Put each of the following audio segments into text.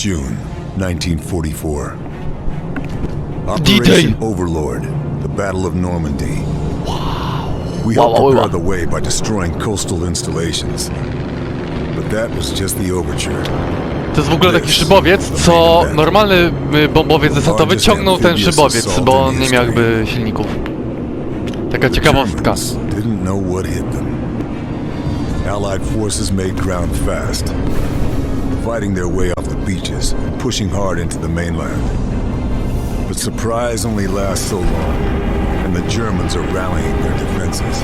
June 1944. D-Day. Operation Overlord, the Battle of Normandy. We helped prepare the way by destroying coastal installations. But that was just the overture. To jest w ogóle taki szybowiec, co normalny y, bombowiec desatowy ciągnął ten szybowiec, bo on nie miał jakby silników. Taka ciekawostka. Allied forces made ground fast, fighting their way off the beaches, pushing hard into the mainland. But surprise only lasts so long, and the Germans are rallying their defenses.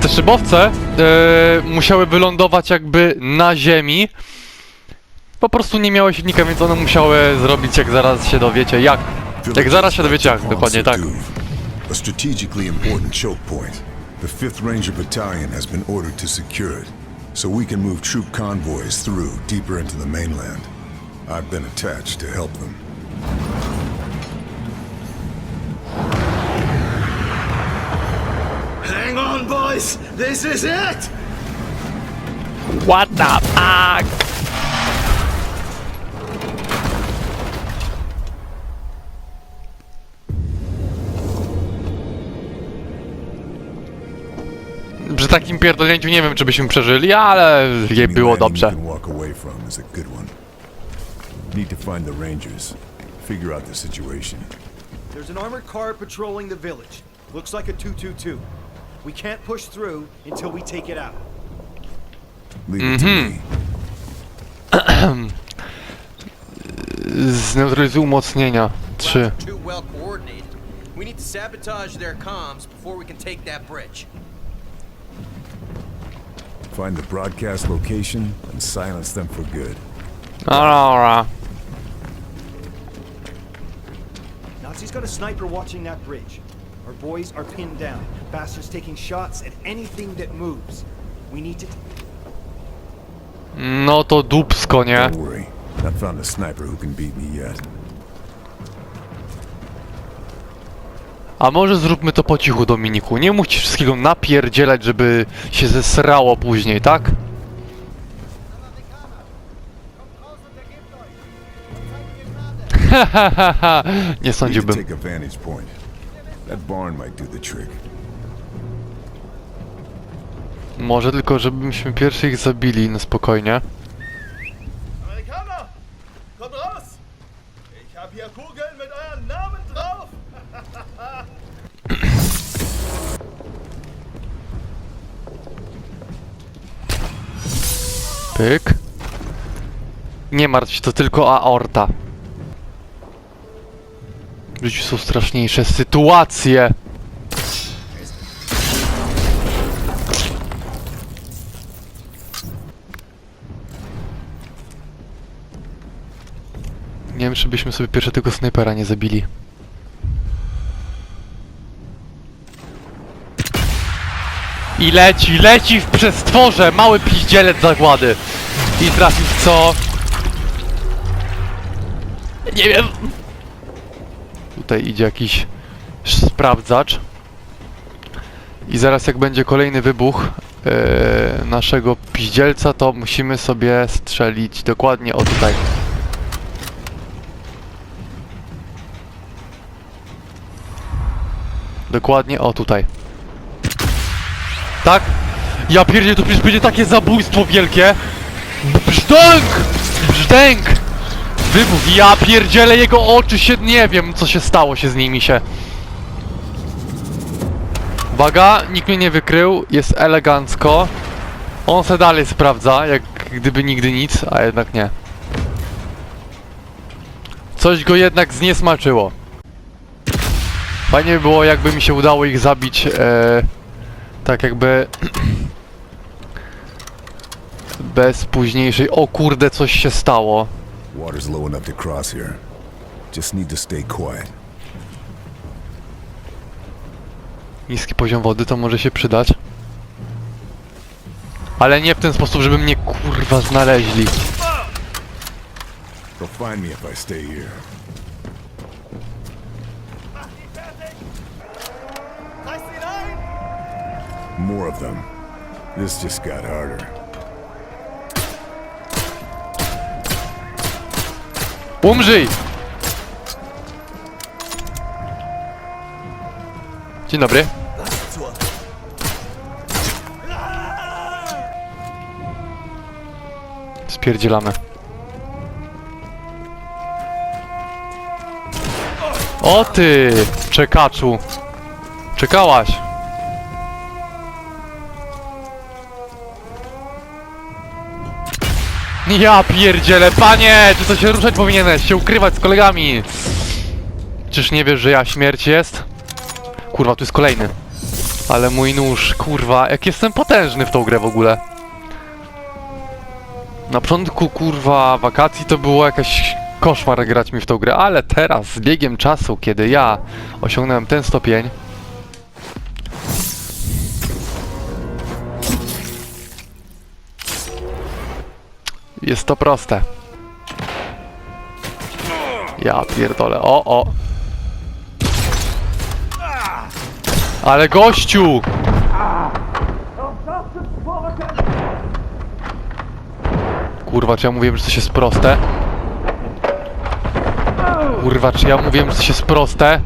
Te szybowce e, musiały wylądować jakby na ziemi. Po prostu nie miały silnika, więc one musiały zrobić, jak zaraz się dowiecie, jak. Jak zaraz się dowiecie, jak, dokładnie tak. A strategically important choke point. The 5th Ranger Battalion has been ordered to secure it, so we can move troop convoys through deeper into the mainland. I've been attached to help them. Hang on, boys! This is it! What the fuck? Takim pierdolnięciu nie wiem, czy byśmy przeżyli, ale je było dobrze. Need to find the Rangers. Figure out the situation. There's an armored car patrolling the village. Looks like a 222. We can't push through until we take it out. Leave it to me. Zneutralizuj umocnienia. 3. Routes are too well coordinated. We need to sabotage their comms before we can take that bridge. Find the broadcast location and silence them for good. Dobra. Nazi's got a sniper watching that bridge. Our boys are pinned down. Bastards taking shots at anything that moves. We need to. No to dupsko, nie? Don't worry. I found a sniper who can beat me yet. A może zróbmy to po cichu, Dominiku. Nie musisz wszystkiego napierdzielać, żeby się zesrało później, tak? Hahaha, nie sądziłbym. Może tylko, żebyśmy pierwszy ich zabili na spokojnie. Amerikaner, kommt raus! Ich hab hier Kugeln Pyk. Nie martw się, to tylko aorta. W życiu są straszniejsze sytuacje. Nie wiem, czy byśmy sobie pierwsze tego snajpera nie zabili. I leci, leci w przestworze! Mały piździelec zagłady! I trafił w co? Nie wiem. Tutaj idzie jakiś sprawdzacz. I zaraz jak będzie kolejny wybuch e, naszego piździelca, to musimy sobie strzelić dokładnie o tutaj. Dokładnie o tutaj. Tak? Ja pierdzie, to przecież będzie takie zabójstwo wielkie! Brzdęk! Brzdęk! Wybuch, ja pierdzielę jego oczy się, nie wiem co się stało się z nimi się. Uwaga, nikt mnie nie wykrył, jest elegancko. On se dalej sprawdza, jak gdyby nigdy nic, a jednak nie. Coś go jednak zniesmaczyło. Fajnie by było, jakby mi się udało ich zabić, e, tak jakby... Bez późniejszej... O kurde, coś się stało. Water's low enough to cross here. Just need to stay quiet. Niski poziom wody to może się przydać. Ale nie w ten sposób, żeby mnie kurwa znaleźli. They'll find me if I stay here. More of them. This just got harder. Umrzyj! Dzień dobry. Spierdzielamy. O ty, czekaczu. Czekałaś. Ja pierdzielę, panie! Czy to się ruszać powinieneś? Się ukrywać z kolegami! Czyż nie wiesz, że ja śmierć jest? Kurwa, tu jest kolejny. Ale mój nóż, kurwa, jak jestem potężny w tą grę w ogóle. Na początku, kurwa, wakacji to było jakaś koszmar grać mi w tą grę, ale teraz, z biegiem czasu, kiedy ja osiągnąłem ten stopień, Jest to proste. Ja pierdolę. O, o. Ale gościu! Kurwa, czy ja mówiłem, że coś jest proste? Kurwa, czy ja mówiłem, że coś jest proste?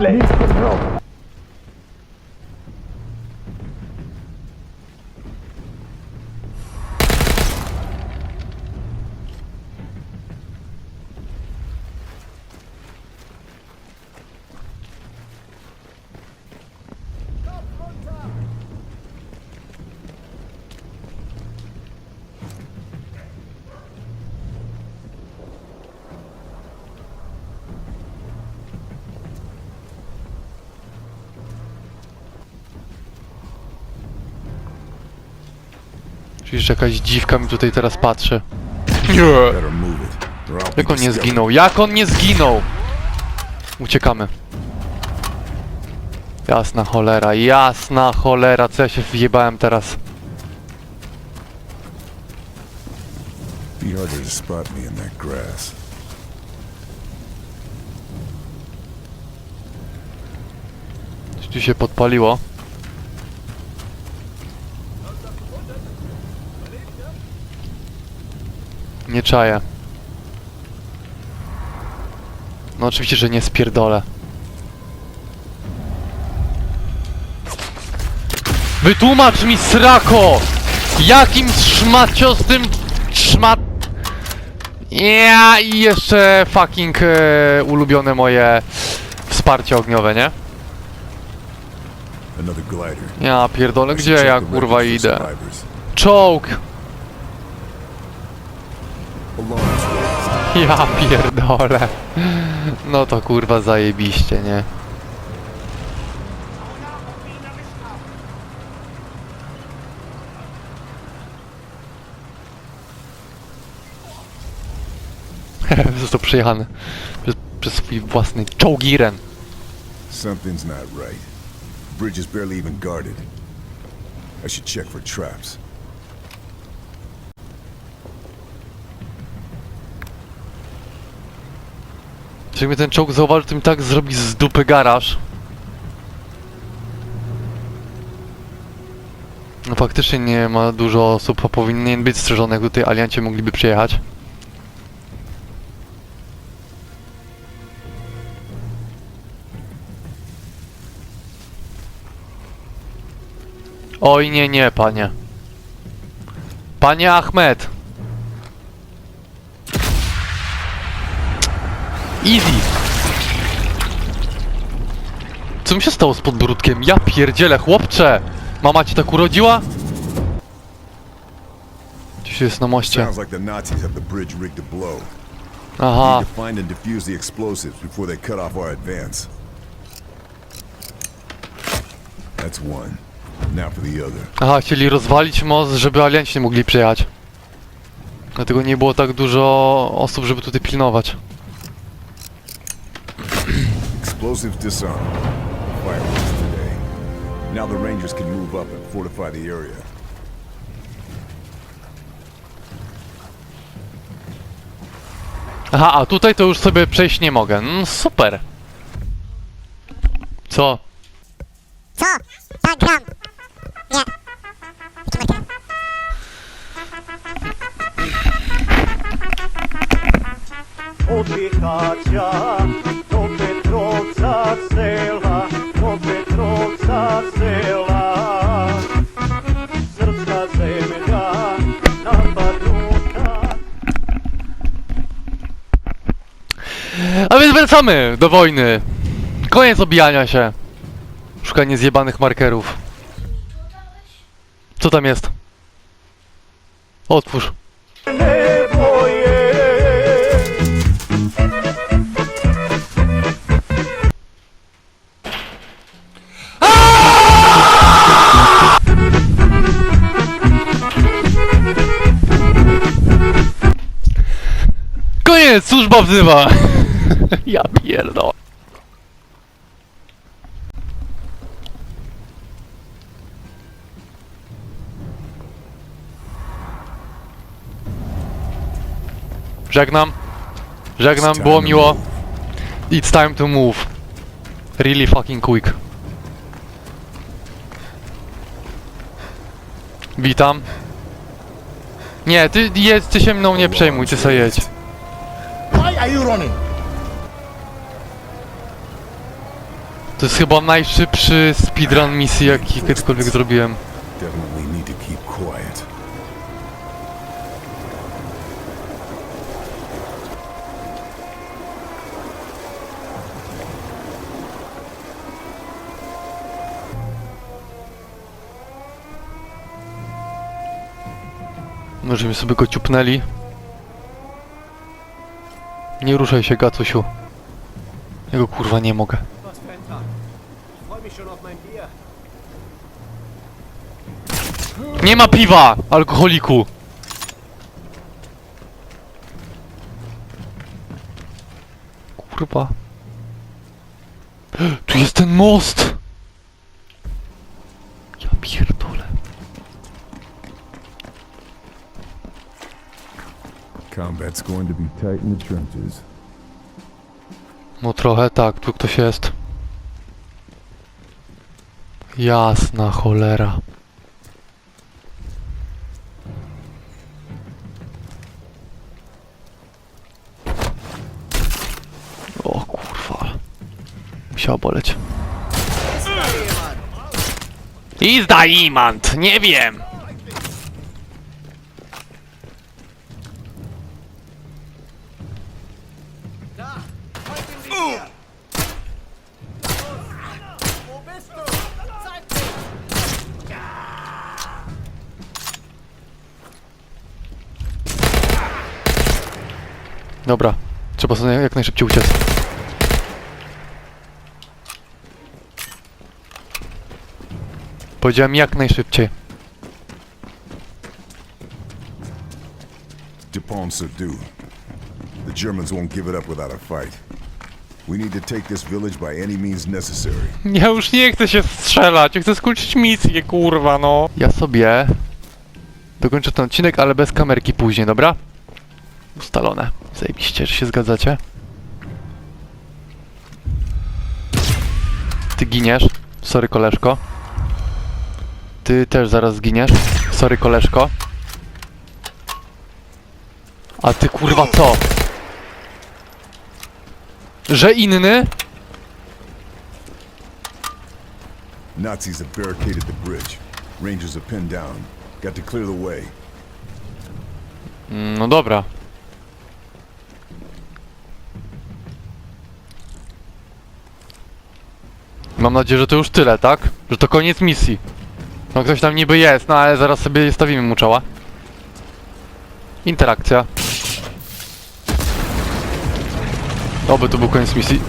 Czyli że jakaś dziwka mi tutaj teraz patrzy. Jak on nie zginął? Jak on nie zginął? Uciekamy. Jasna cholera, jasna cholera, co ja się wjebałem teraz? Be harder to spot me in that grass. Coś tu się podpaliło. Nie czaję. No oczywiście, że nie spierdolę. Wytłumacz mi srako! Jakim szmaciostym szmat... Ja i jeszcze fucking e, ulubione moje wsparcie ogniowe, nie? Ja pierdolę, gdzie ja kurwa idę? Czołg! Ja pierdolę. No to kurwa zajebiście, nie? Został przejechany przez, przez swój własny czołgiren. Something's not right. Bridge is barely even guarded. I should check for traps. Czy mnie ten czołg zauważył, to mi tak zrobi z dupy garaż. No faktycznie nie ma dużo osób, a powinien być strzeżony, jak tutaj alianci mogliby przyjechać. Oj nie, nie, panie. Panie Ahmed. Easy. Co mi się stało z podbródkiem? Ja pierdzielę, chłopcze! Mama cię tak urodziła? Gdzieś jest na moście. Sounds like the Nazis have the bridge rigged to blow. Aha. Need to find and defuse the explosives before they cut off our advance. That's one. Now for the other. Aha, chcieli rozwalić most, żeby alianci nie mogli przyjechać. Dlatego nie było tak dużo osób, żeby tutaj pilnować. Explosives disarmed. Fireworks today. Now the Rangers can move up and fortify the area. Aha, a tutaj to już sobie przejść nie mogę. Mm, super. Co? Co? Tak, gram. Nie. Jaki marker? oddychacia Srpska zemlja napadnuta. A więc wracamy do wojny. Koniec obijania się. Szukanie zjebanych markerów. Co tam jest? Otwórz. Nie Koniec! Służba wzywa! ja pierdolę. Żegnam. Żegnam, było miło. It's time to move. Really fucking quick. Witam. Nie, ty, jedź, ty się mną nie przejmuj, ty sobie jedź. Are you running? To jest chyba najszybszy speedrun misji, jaki kiedykolwiek zrobiłem. Definitely need to keep quiet. Możemy sobie go ciupnęli. Nie ruszaj się, Gacusiu. Ja go kurwa nie mogę. Nie ma piwa, alkoholiku! Kurwa. Tu jest ten most! Ja pierdolę. Combat's going to be tight in the trenches. No trochę tak, tu ktoś jest. Jasna cholera. O kurwa. Musiał boleć. I zdajmant, nie wiem. Dobra, trzeba sobie jak najszybciej uciec. Powiedziałem jak najszybciej. DuPont subdued. The Germans won't give it up without a fight. We need to take this village by any means necessary. Ja już nie chcę się strzelać, ja chcę skończyć misję, kurwa, no. Ja sobie dokończę ten odcinek, ale bez kamerki później, dobra? Ustalone. Zajebiście, że się zgadzacie. Ty giniesz. Sorry, koleżko. Ty też zaraz zginiesz. Sorry, koleżko. A ty kurwa co? Że inny? Nazis have barricaded the bridge. Rangers are pinned down. Got to clear the way. Mm, No dobra. Mam nadzieję, że to już tyle, tak? Że to koniec misji. No ktoś tam niby jest, no ale zaraz sobie stawimy mu czoła. Interakcja. Oby to był koniec misji.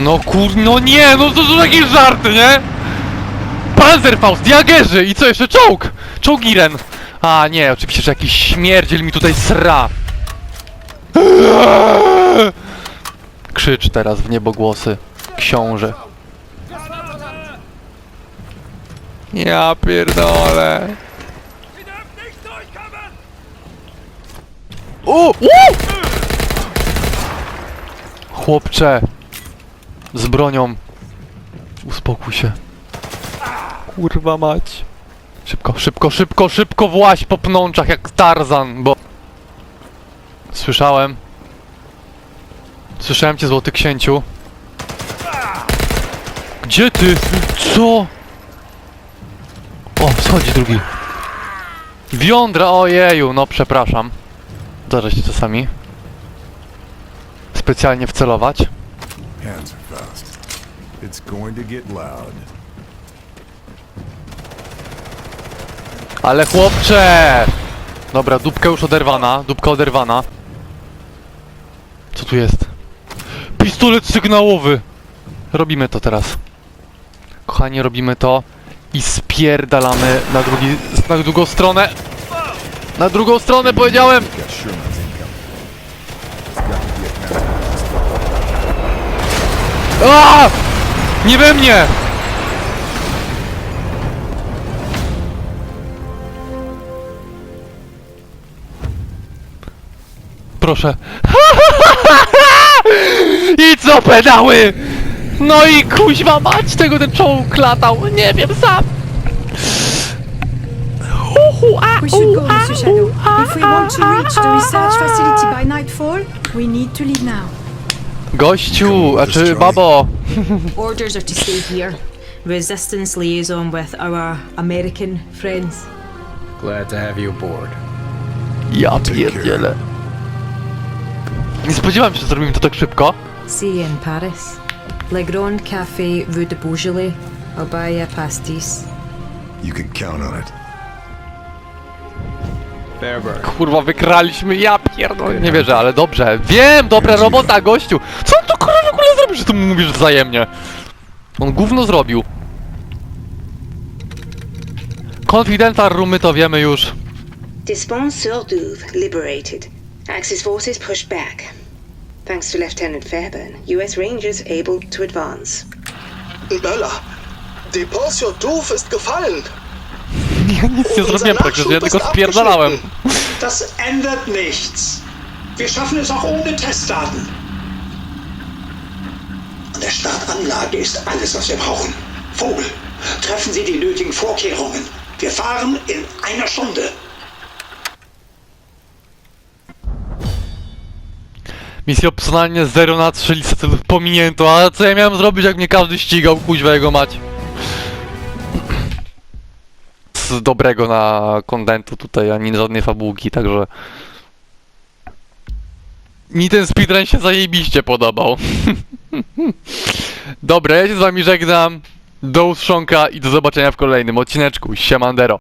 No kur... no nie, no to są jakieś żarty, nie? Panzerfaust, Jagerzy i co jeszcze? Czołg! Czołgiren! A nie, oczywiście, że jakiś śmierdziel mi tutaj sra. Krzycz teraz w niebogłosy, książę. Ja pierdolę. U, u! Chłopcze. Z bronią. Uspokój się. Kurwa mać. Szybko, szybko, szybko, szybko właź po pnączach jak Tarzan, bo... Słyszałem. Słyszałem cię, Złoty Księciu. Gdzie ty? Co? O, schodzi drugi. Wiądra, ojeju, no przepraszam. Zdarza się czasami. Specjalnie wcelować. Hands are fast. It's going to get loud. Ale chłopcze! Dobra, dupka już oderwana, dupka oderwana. Co tu jest? Pistolet sygnałowy! Robimy to teraz. Kochani, robimy to i spierdalamy na drugi, na drugą stronę. Na drugą stronę powiedziałem! A! Nie we mnie! Proszę. I co pedały? No i kuźwa mać tego ten czołg latał. Nie wiem sam. We should go, Mr. Shadow. If we want to reach the research facility by nightfall, we need to leave now. Gościu, a czy babo? Orders are to stay here. Resistance liaison with our American friends. Glad to have you aboard. Ja pierdzielę. Nie spodziewałem się, że zrobimy to tak szybko. See you in Paris. Le Grand Café Rue de Beaujolais. I'll buy you a pastis. You can count on it. Fairburn. Kurwa, wykraliśmy, ja pierdolę, nie wierzę, ale dobrze. Wiem, dobra robota, gościu. Co on tu kurwa w ogóle zrobił, że tu mu mówisz wzajemnie? On gówno zrobił. Confidential roomy to wiemy już. Despons-sur-Douve liberated. Axis forces pushed back. Thanks to Lieutenant Fairburn, US Rangers able to advance. Bella, Depot sur Douve ist gefallen. Ja nic nie zrobiłem praktycznie, ja tylko ist spierdalałem. abgeschnitten. Das ändert nichts. Wir schaffen es auch ohne Testdaten. An der Startanlage ist alles, was wir brauchen. Vogel, treffen Sie die nötigen Vorkehrungen. Wir fahren in einer Stunde. Misja opcjonalnie 0 na 3 listę celów pominięto, ale co ja miałem zrobić, jak mnie każdy ścigał, kuźwa jego mać. Z dobrego na kontentu tutaj, ani żadnej fabułki, także... Mi ten speedrun się zajebiście podobał. Dobra, ja się z wami żegnam. Do ustrzonka i do zobaczenia w kolejnym odcineczku. Siemandero.